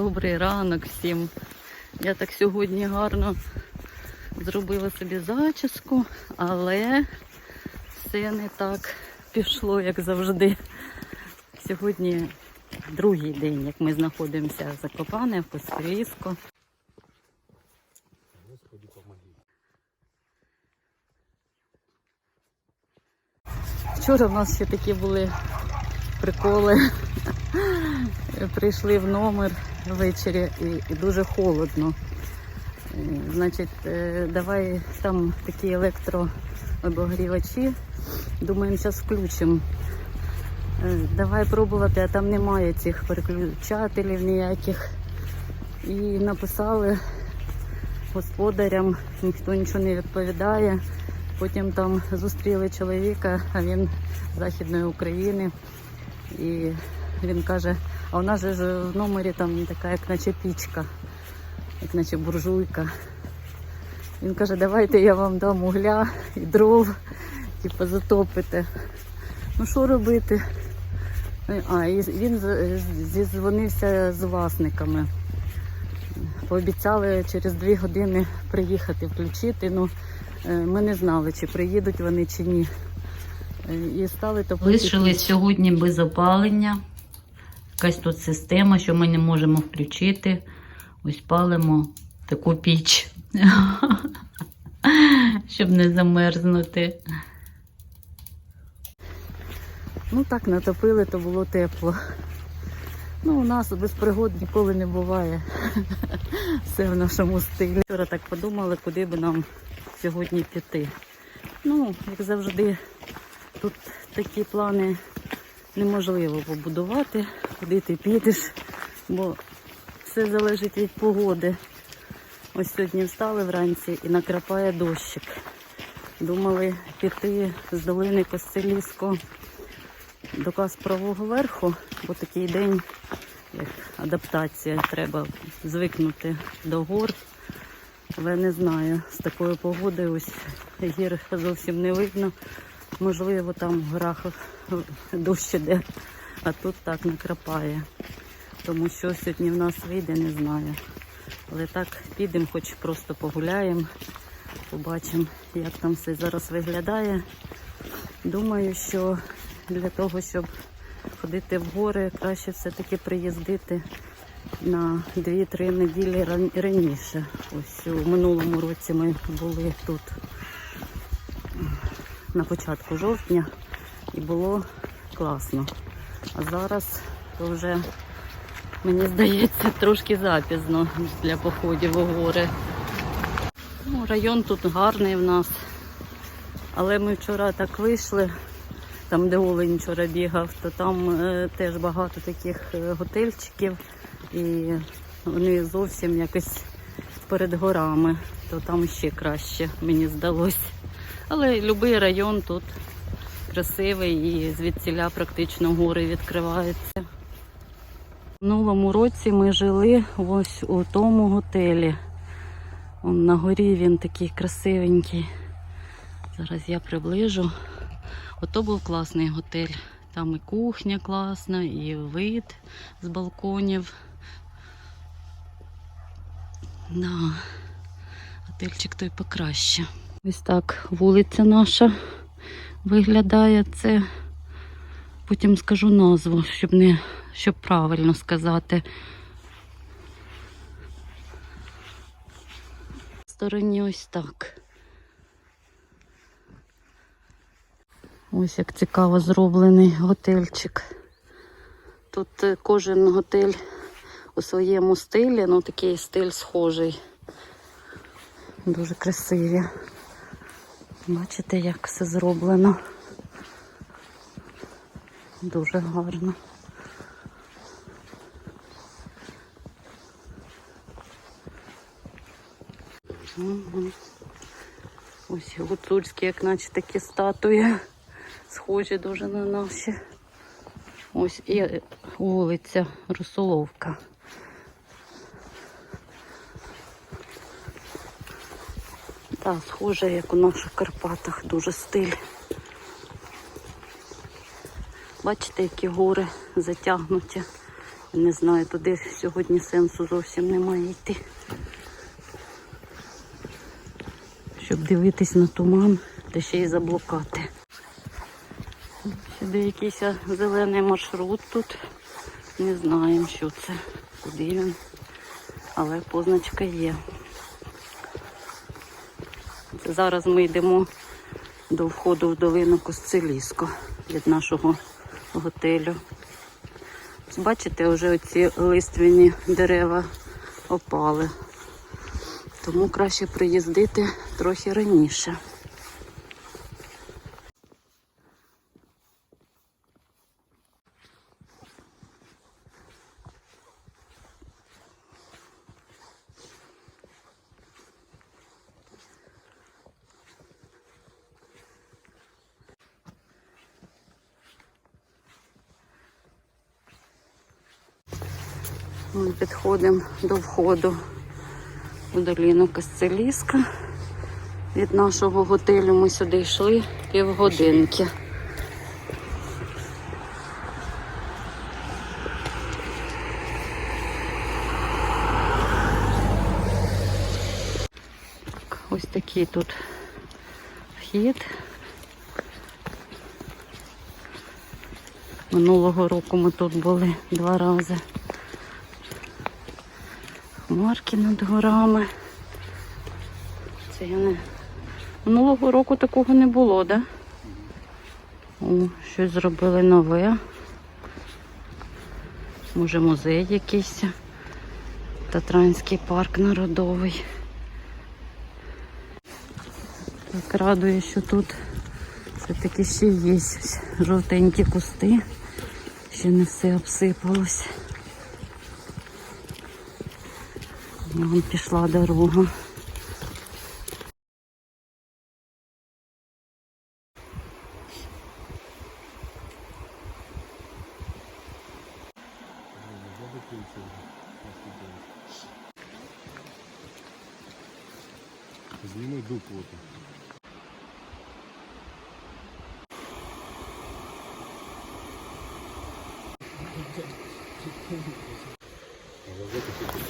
Добрий ранок всім. Я так сьогодні гарно зробила собі зачіску, але все не так пішло, як завжди. Сьогодні другий день, як ми знаходимося в Закопане, в Костеліску. Вчора в нас ще такі були приколи. Прийшли в номер ввечері і, дуже холодно. Е, Значить, е, давай там такі електрообогрівачі. Думаємо, зараз включимо. Е, Давай пробувати, а там немає цих переключателів ніяких. І написали господарям, ніхто нічого не відповідає. Потім там зустріли чоловіка, а він з Західної України. І він каже, а у нас же ж в номері там така, як наче пічка, як наче буржуйка. Він каже, давайте я вам дам угля і дров, типу затопите. Ну що робити? А, і він зізвонився з власниками. Пообіцяли через дві години приїхати, включити. Ну, е, ми не знали, чи приїдуть вони чи ні. Е, І стали топити. Лишились сьогодні без опалення. Якась тут система, що ми не можемо включити. Ось палимо таку піч, щоб не замерзнути. Ну так натопили, то було тепло. Ну, у нас без пригод ніколи не буває. Все в нашому стилі. Вчора так подумали, куди би нам сьогодні піти. Ну, як завжди, тут такі плани неможливо побудувати, куди ти підеш, бо все залежить від погоди. Ось сьогодні встали вранці і накрапає дощик. Думали піти з долини Костелівського до Каспрового верху, бо такий день, як адаптація, треба звикнути до гор. Але не знаю, з такою погодою ось гір зовсім не видно. Можливо, там в горах дощ іде, а тут так накрапає. Тому що сьогодні в нас вийде, не знаю. Але так підемо, хоч просто погуляємо, побачимо, як там все зараз виглядає. Думаю, що для того, щоб ходити в гори, краще все-таки приїздити на 2-3 неділі раніше. Ось у минулому році ми були тут на початку жовтня і було класно. А зараз то вже, мені здається, трошки запізно для походів у гори. Ну, район тут гарний в нас. Але ми вчора так вийшли, там, де Олень вчора бігав, то там е, теж багато таких е, готельчиків, і вони зовсім якось перед горами, то там ще краще, мені здалося. Але будь-який район тут красивий і звідсіля практично гори відкриваються. В минулому році ми жили ось у тому готелі. Он на горі він такий красивенький. Зараз я приближу. Ото був класний готель. Там і кухня класна, і вид з балконів. Да. Готельчик той покраще. Ось так вулиця наша виглядає. Це потім скажу назву, щоб не щоб правильно сказати. Стороні ось так. Ось як цікаво зроблений готельчик. Тут е, кожен готель у своєму стилі, ну такий стиль схожий. Дуже красиві. Бачите, як все зроблено. Дуже гарно. Мгм. Ось гуцульські, як наче такі статуї, схожі дуже на наші. Ось і вулиця Русоловка. Так, схоже, як у наших Карпатах, дуже стиль. Бачите, які гори затягнуті Не знаю, туди сьогодні сенсу зовсім немає йти. Щоб дивитись на туман та ще й заблукати. Сюди якийсь зелений маршрут тут. Не знаємо, що це, куди він, але позначка є. Зараз ми йдемо до входу в долину Косцелісько від нашого готелю. Бачите, вже оці лиственні дерева опали. Тому краще приїздити трохи раніше. Ми підходимо до входу у доліну Касцеліска. Від нашого готелю ми сюди йшли півгодинки. Ось такий тут вхід. Минулого року ми тут були два рази. Хмарки над горами. Це я не. Минулого року такого не було, да? О, щось зробили нове. Може музей якийсь. Татранський парк народовий. Так радує, що тут все-таки ще є жовтенькі кусти. Ще не все обсипалось. Вон пішла дорога. Зніми дупло.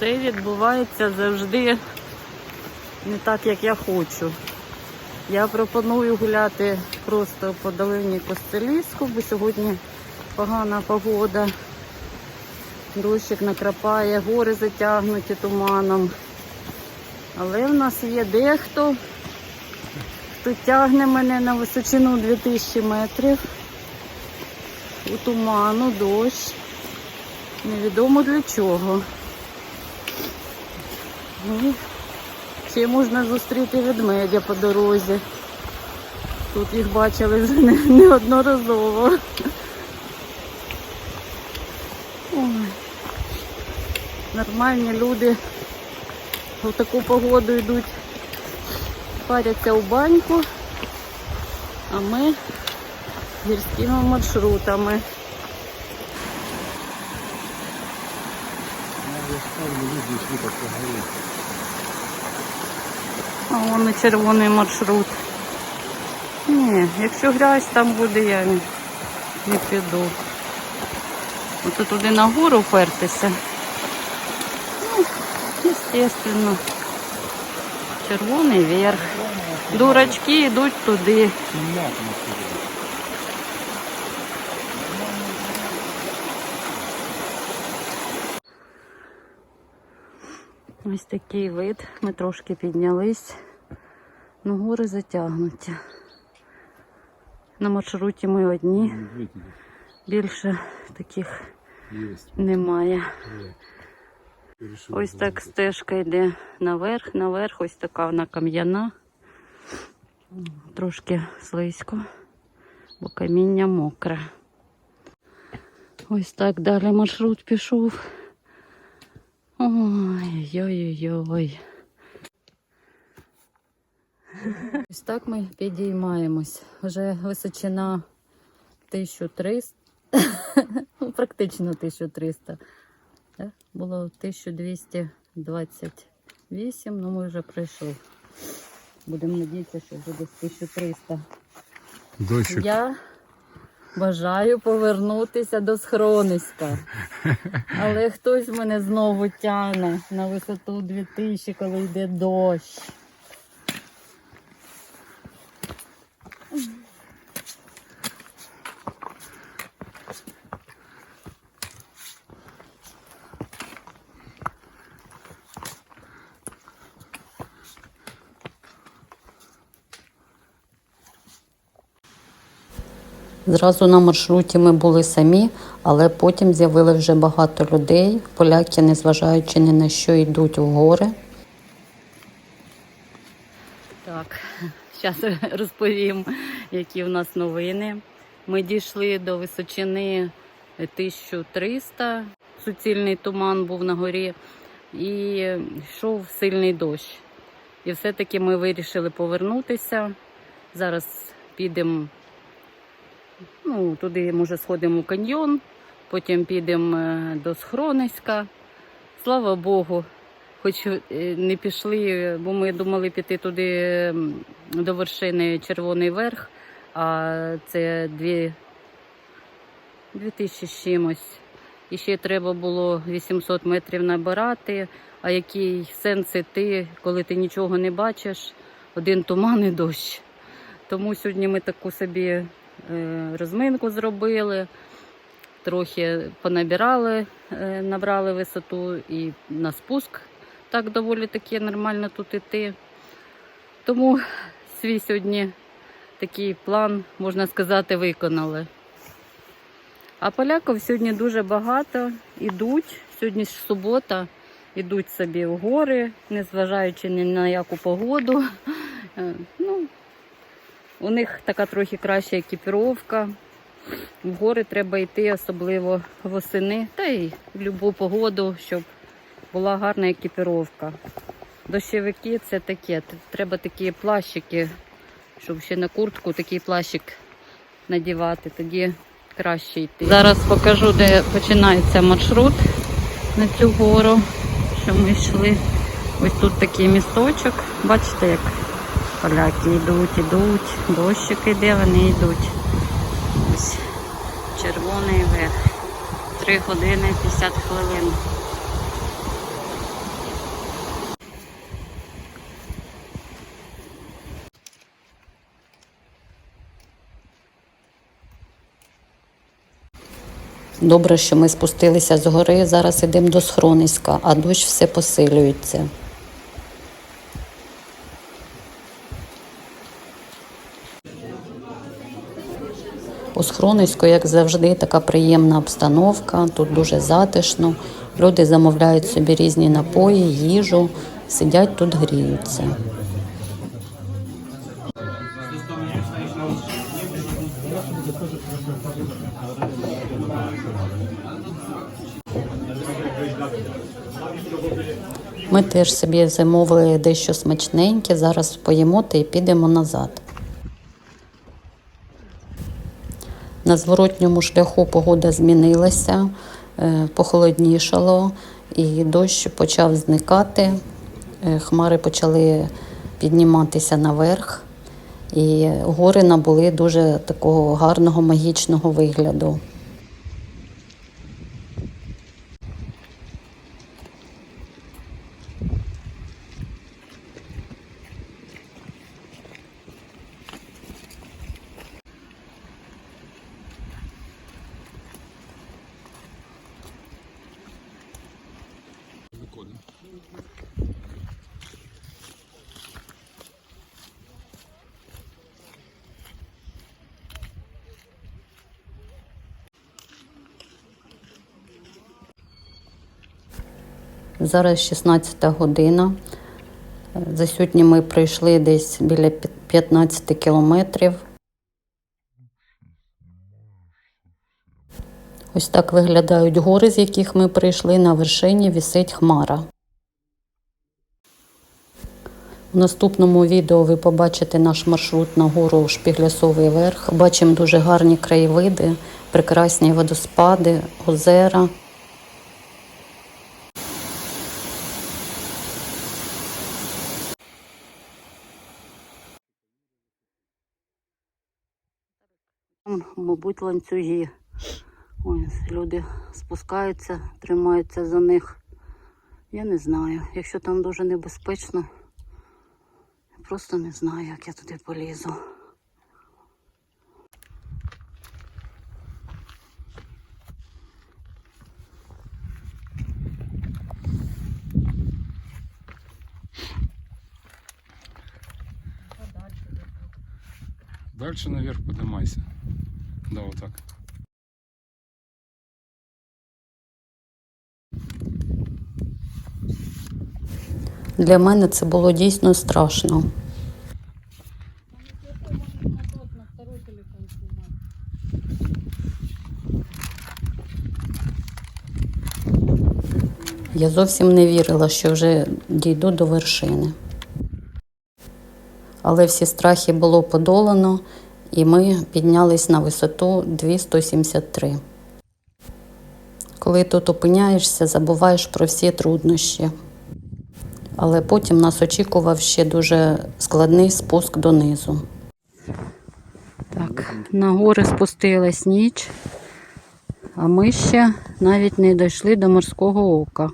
Це відбувається завжди не так, як я хочу. Я пропоную гуляти просто по долині Костелівську, бо сьогодні погана погода. Дощик накрапає, гори затягнуті туманом. Але в нас є дехто, хто тягне мене на височину 2000 метрів. У туману, дощ. Невідомо для чого. Ну, ще можна зустріти ведмедя по дорозі. Тут їх бачили вже не- неодноразово. Ой. Нормальні люди в таку погоду йдуть, паряться у баньку, а ми гірськими маршрутами. Люди йшли по горі. А вон червоний маршрут. Ні, якщо грязь там буде, я не, піду. Ото туди на гору впертися. Ну, естественно. Червоний верх. Дурачки йдуть туди. Кімната на сюди. Ось такий вид. Ми трошки піднялись. Ну, гори затягнуті. На маршруті ми одні. Більше таких немає. Ось так стежка йде наверх, наверх, ось така вона кам'яна. Трошки слизько, бо каміння мокре. Ось так далі маршрут пішов. Ой-ой-ой. Ось так ми підіймаємось. Вже височина 1300, ну, практично 1300. Було 1228, ну ми вже пройшли. Будемо надіятися, що вже десь 1300. Дощик. Я Бажаю повернутися до схрониська. Але хтось мене знову тягне на висоту 2000, коли йде дощ. Зразу на маршруті ми були самі, але потім з'явилось вже багато людей. Поляки, незважаючи ні на що, йдуть в гори. Так, зараз розповім, які в нас новини. Ми дійшли до височини 1300. Суцільний туман був на горі і йшов сильний дощ. І все-таки ми вирішили повернутися. Зараз підемо ну, туди, може, сходимо у каньйон, потім підемо е, до Схрониська. Слава Богу, хоч е, не пішли, бо ми думали піти туди до вершини Червоний Верх, а це дві, дві тисячі чимось. І ще треба було 800 метрів набирати. А який сенс іти, коли ти нічого не бачиш, один туман і дощ. Тому сьогодні ми таку собі розминку зробили, трохи понабирали, е, набрали висоту і на спуск так доволі таки нормально тут іти. Тому свій сьогодні такий план, можна сказати, виконали. А поляків сьогодні дуже багато ідуть. Сьогодні ж субота, ідуть собі в гори, незважаючи ні на яку погоду. Е, Ну, у них така трохи краща екіпіровка. В гори треба йти, особливо восени, та й в будь-яку погоду, щоб була гарна екіпіровка. Дощовики це таке. Треба такі плащики, щоб ще на куртку такий плащик надівати, тоді краще йти. Зараз покажу, де починається маршрут на цю гору, що ми йшли. Ось тут такий місточок. Бачите, як поляки йдуть, йдуть, дощик іде, вони йдуть. Ось червоний верх. 3 години 50 хвилин. Добре, що ми спустилися з гори. Зараз йдемо до схрониська, а дощ все посилюється. У схрониську, як завжди, така приємна обстановка. Тут дуже затишно. Люди замовляють собі різні напої, їжу, сидять тут, гріються. Ми теж собі замовили дещо смачненьке. Зараз поїмо та і підемо назад. На зворотньому шляху погода змінилася, е, похолоднішало, і дощ почав зникати. Е, Хмари почали підніматися наверх, і гори набули дуже такого гарного магічного вигляду. Зараз 16 година. За сьогодні ми пройшли десь біля 15 кілометрів. Ось так виглядають гори, з яких ми прийшли. На вершині вісить хмара. У наступному відео ви побачите наш маршрут на гору Шпіглясовий верх. Бачимо дуже гарні краєвиди, прекрасні водоспади, озера. Мабуть, ланцюги. Ось люди спускаються, тримаються за них. Я не знаю. Якщо там дуже небезпечно, просто не знаю, як я туди полізу. Дальше наверх поднимайся. Да, вот так. Для мене це було дійсно страшно. Я зовсім не вірила, що вже дійду до вершини. Але всі страхи було подолано, і ми піднялись на висоту 2173. Коли тут опиняєшся, забуваєш про всі труднощі. Але потім нас очікував ще дуже складний спуск донизу. Так, на гори спустилась ніч, а ми ще навіть не дійшли до морського ока.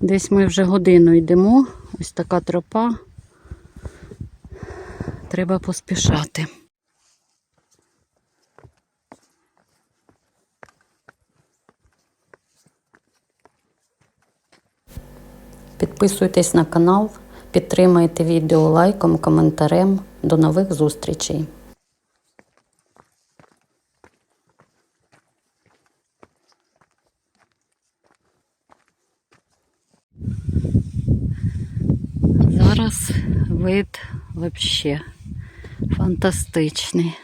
Десь ми вже годину йдемо, ось така тропа. Треба поспішати. Підписуйтесь на канал, підтримайте відео лайком, коментарем. До нових зустрічей! Зараз вид взагалі фантастичний.